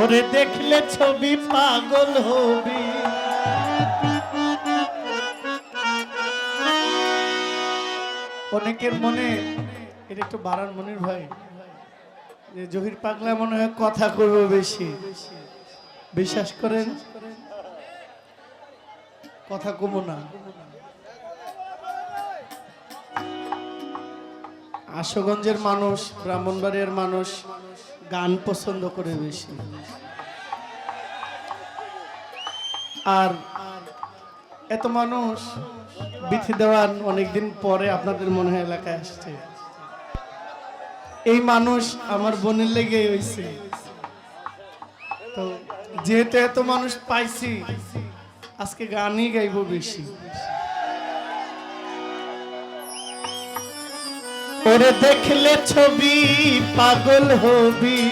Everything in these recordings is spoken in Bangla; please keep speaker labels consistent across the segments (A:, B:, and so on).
A: ওরে দেখলে ছবি পাগল হবি। অনেকের মনে, এটা একটু বাড়ান মনির ভাই, যে জহির পাগলা মনে হয় কথা করব বেশি। বিশ্বাস করেন? কথা কমো না। আশুগঞ্জের মানুষ, ব্রাহ্মণবাড়িয়ার মানুষ গান পছন্দ করে বেশি। আর এত মানুষ বিথি দেওয়ান অনেকদিন পরে আপনাদের মনে হয় এলাকায় আসছে। এই মানুষ আমার বোনের লেগে হয়েছে। তো যেহেতু এত মানুষ পাইছি, আজকে গানই গাইবো বেশি। ওরে দেখলে ছবি পাগল হবি।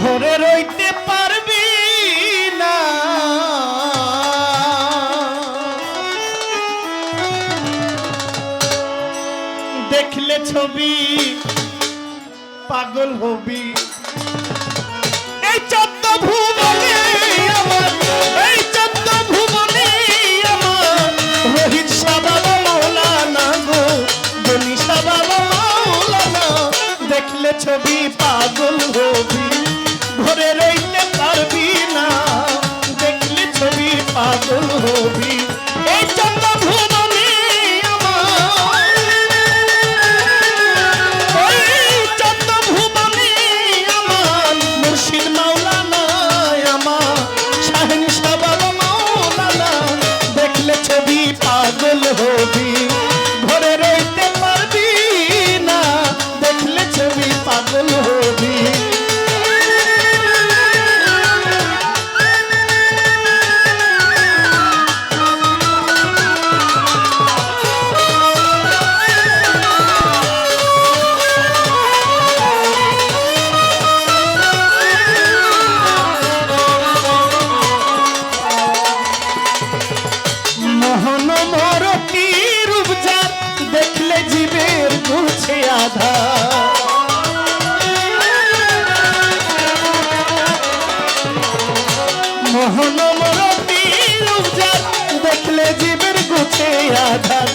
A: ঘরে রইতে পারবি না। দেখলে ছবি পাগল হবি। এই চোদ্দ ভুবনে গুছে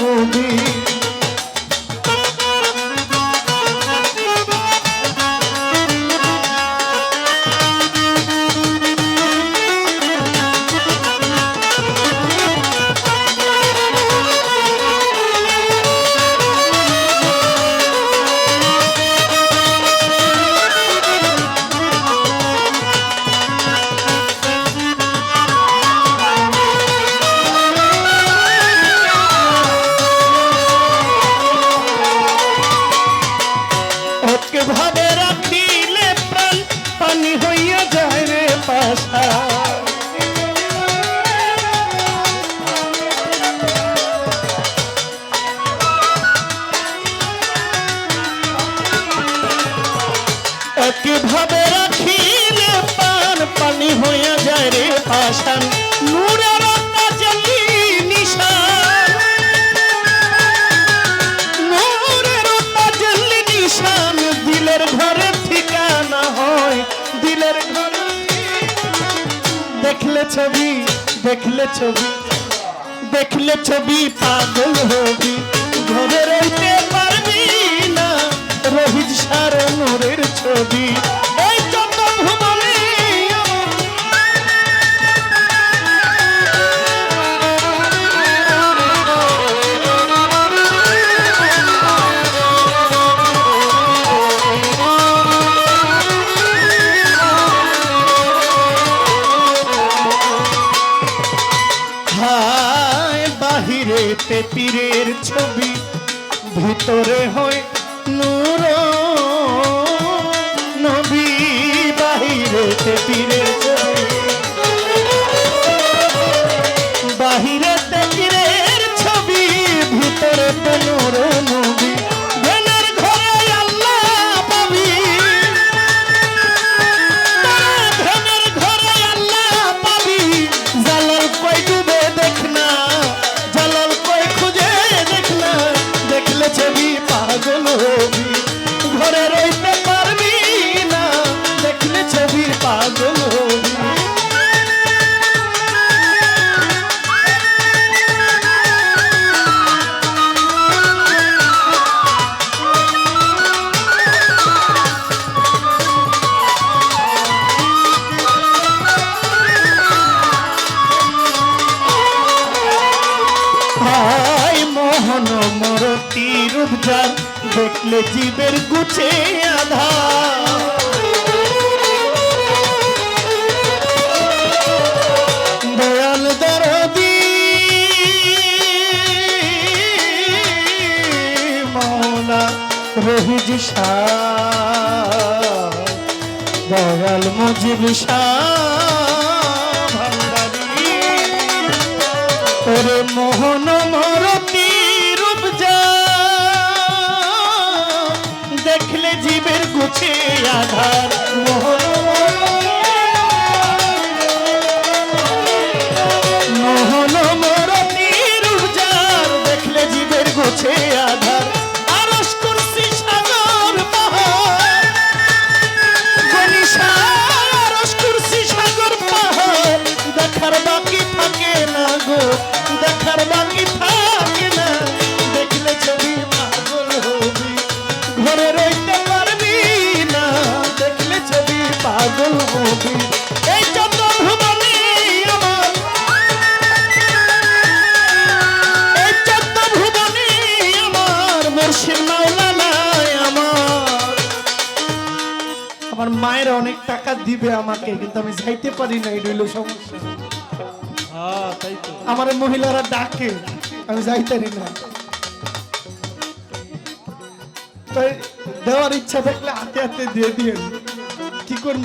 A: ফুল আশা ছবি দেখলে ছবি দেখলে ছবি পাগল হবি। পীরের ছবি ভিতরে হয় নূর। নবী বাহিরে পীরের রূপজান দেখলে জীবের গুছে আধার। দয়াল দরদি মৌলা মুজিব শাহ মোহন মরতি গুছে আধার মোহন আমার মায়ের অনেক টাকা দিবে আমাকে কিন্তু আমি যাইতে পারি না এটা হইল সমস্যা।
B: হ্যাঁ
A: আমার মহিলারা ডাকে আমি যাইতে পারি না। তাই দেওয়ার ইচ্ছা থাকলে হাতে হাতে দিয়ে দিয়ে কি করব?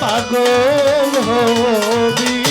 A: পাগল হবি।